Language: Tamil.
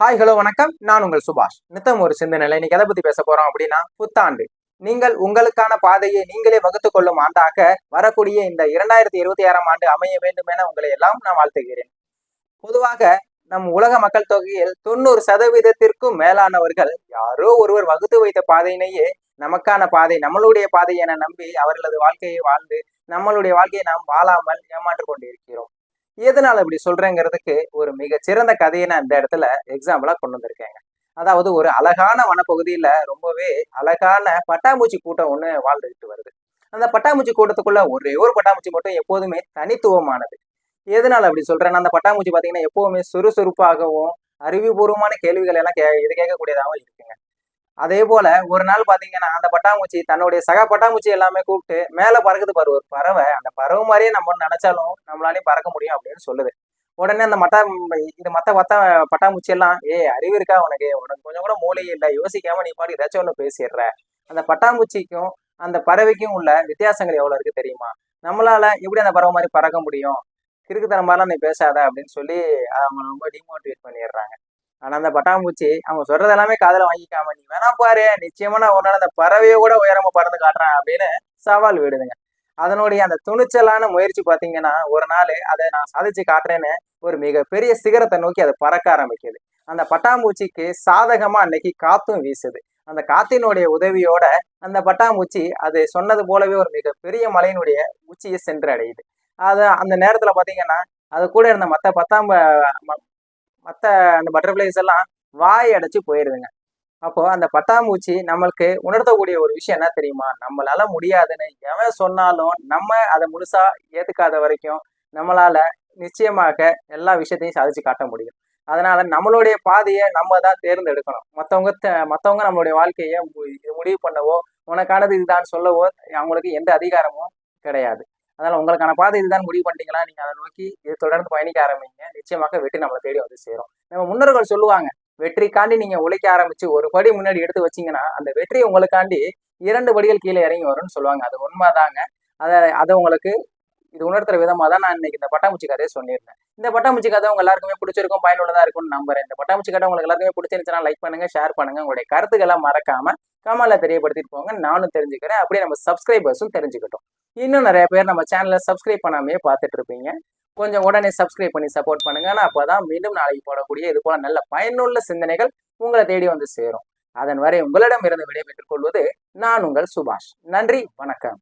ஹாய் ஹலோ வணக்கம். நான் உங்கள் சுபாஷ். நித்தம் ஒரு சிந்தனையில இன்னைக்கு எதை பத்தி பேச போறோம் அப்படின்னா புத்தாண்டு. நீங்கள் உங்களுக்கான பாதையை நீங்களே வகுத்துக் கொள்ளும் ஆண்டாக வரக்கூடிய இந்த இரண்டாயிரத்தி இருபத்தி ஆறாம் ஆண்டு அமைய வேண்டும் என உங்களை எல்லாம் நான் வாழ்த்துகிறேன். பொதுவாக நம் உலக மக்கள் தொகையில் தொண்ணூறு சதவீதத்திற்கும் மேலானவர்கள் யாரோ ஒருவர் வகுத்து வைத்த பாதையினையே நமக்கான பாதை நம்மளுடைய பாதை என நம்பி அவர்களது வாழ்க்கையை வாழ்ந்து நம்மளுடைய வாழ்க்கையை நாம் வாழாமல் ஏமாற்று கொண்டிருக்கிறோம். எதனால இப்படி சொல்றேங்கிறதுக்கு ஒரு மிகச்சிறந்த கதையை நான் இந்த இடத்துல எக்ஸாம்பிளா கொண்டு வந்திருக்கேங்க. அதாவது ஒரு அழகான வனப்பகுதியில ரொம்பவே அழகான பட்டாம்பூச்சி கூட்டம் ஒண்ணு வாழ்ந்துகிட்டு வருது. அந்த பட்டாம்பூச்சி கூட்டத்துக்குள்ள ஒரே ஒரு பட்டாம்பூச்சி மட்டும் எப்போதுமே தனித்துவமானது. எதனால அப்படி சொல்கிறேன்னா அந்த பட்டாம்பூச்சி பாத்தீங்கன்னா எப்பவுமே சுறுசுறுப்பாகவும் அறிவுபூர்வமான கேள்விகள் எல்லாம் கே இது கேட்கக்கூடியதாகவும் இருக்குங்க. அதே போல ஒரு நாள் பாத்தீங்கன்னா அந்த பட்டாம்பூச்சி தன்னுடைய சக பட்டாம்பூச்சி எல்லாமே கூப்பிட்டு மேல பறக்குது பாரு ஒரு பறவை. அந்த பறவை மாதிரியே நம்ம நினைச்சாலும் நம்மளாலையும் பறக்க முடியும் அப்படின்னு சொல்லுது. உடனே அந்த மட்டா இது மத்த மத்த பட்டாம்பூச்சி எல்லாம் ஏ அறிவு இருக்கா உனக்கு? உனக்கு கொஞ்சம் கூட மூளை இல்லை. யோசிக்காம நீ பாட்டு ஏதாச்சும் ஒண்ணு பேசிடுற. அந்த பட்டாம்பூச்சிக்கும் அந்த பறவைக்கும் உள்ள வித்தியாசங்கள் எவ்வளவு இருக்கு தெரியுமா? நம்மளால எப்படி அந்த பறவை மாதிரி பறக்க முடியும்? கிறுக்குத்தனம் நீ பேசாத அப்படின்னு சொல்லி அவங்க ரொம்ப டிமோட்டிவேட் பண்ணிடுறாங்க. ஆனா அந்த பட்டாம்பூச்சி அவங்க சொல்றது எல்லாமே காதுல வாங்கிக்காம நீ வேணா பாரு நிச்சயமா நான் ஒரு நாள் அந்த பறவையை கூட உயரமா பறந்து காட்டுறேன் அப்படின்னு சவால் விடுதுங்க. அதனுடைய அந்த துணிச்சலான முயற்சி பாத்தீங்கன்னா ஒரு நாள் அதை நான் சாதிச்சு காட்டுறேன்னு ஒரு மிகப்பெரிய சிகரத்தை நோக்கி அதை பறக்க ஆரம்பிக்குது. அந்த பட்டாம்பூச்சிக்கு சாதகமா அன்னைக்கு காத்தும் வீசுது. அந்த காத்தினுடைய உதவியோட அந்த பட்டாம்பூச்சி அது சொன்னது போலவே ஒரு மிகப்பெரிய மலையினுடைய உச்சியை சென்று அடையுது அது அந்த நேரத்துல பாத்தீங்கன்னா அது கூட இருந்த மத்த பத்தாம் மற்ற அந்த பட்டர்ஃப்ளைஸ் எல்லாம் வாய் அடைச்சு போயிருதுங்க. அப்போ அந்த பட்டாம்பூச்சி நம்மளுக்கு உணர்த்தக்கூடிய ஒரு விஷயம் என்ன தெரியுமா? நம்மளால முடியாதுன்னு எவன் சொன்னாலும் நம்ம அதை முழுசா ஏத்துக்காத வரைக்கும் நம்மளால நிச்சயமாக எல்லா விஷயத்தையும் சாதிச்சு காட்ட முடியும். அதனால நம்மளுடைய பாதையை நம்ம தான் தேர்ந்தெடுக்கணும். மற்றவங்க மற்றவங்க நம்மளுடைய வாழ்க்கையை முடிவு பண்ணவோ உனக்கானது இதுதான் சொல்லவோ அவங்களுக்கு எந்த அதிகாரமும் கிடையாது. அதனால உங்களுக்கான பாதை இதுதான் முடிவு பண்ணிட்டீங்களா நீங்க அதை நோக்கி இது தொடர்ந்து பயணிக்க ஆரம்பிங்க. நிச்சயமாக வெற்றி நம்மளை தேடி வந்து சேரும். நம்ம முன்னோர்கள் சொல்லுவாங்க வெற்றிக்காண்டி நீங்க உழைக்க ஆரம்பிச்சு ஒரு படி முன்னாடி எடுத்து வச்சீங்கன்னா அந்த வெற்றி உங்களுக்காண்டி இரண்டு படிகள் கீழே இறங்கி வரும்னு சொல்லுவாங்க. அது உண்மைதாங்க. அதை அதை உங்களுக்கு இது உணர்த்துற விதமாக தான் நான் இன்னைக்கு இந்த பட்டாம்பூச்சி கதையை சொல்லியிருந்தேன். இந்த பட்டாம்பூச்சி கதை உங்க எல்லாருக்குமே பிடிச்சிருக்கும் பயனுள்ளதா இருக்கும்னு நம்புறேன். இந்த பட்டாம்பூச்சி கதை உங்களுக்கு எல்லாருமே பிடிச்சிருந்துச்சுன்னா லைக் பண்ணுங்க ஷேர் பண்ணுங்க. உங்களுடைய கருத்துக்களை மறக்காம கமல்ல தெரியப்படுத்திட்டு போங்க. நானும் தெரிஞ்சுக்கிறேன். அப்படியே நம்ம சப்ஸ்கிரைபர்ஸும் தெரிஞ்சுக்கிட்டோம். இன்னும் நிறைய பேர் நம்ம சேனலை சப்ஸ்கிரைப் பண்ணாமே பார்த்துட்டு இருப்பீங்க. கொஞ்சம் உடனே சப்ஸ்கிரைப் பண்ணி சப்போர்ட் பண்ணுங்க. ஆனால் அப்போதான் மீண்டும் நாளைக்கு போடக்கூடிய இது போல நல்ல பயனுள்ள சிந்தனைகள் உங்களை தேடி வந்து சேரும். அதன் வரை உங்களிடம் இருந்து விடைபெற்றுக் கொள்வது நான் உங்கள் சுபாஷ். நன்றி வணக்கம்.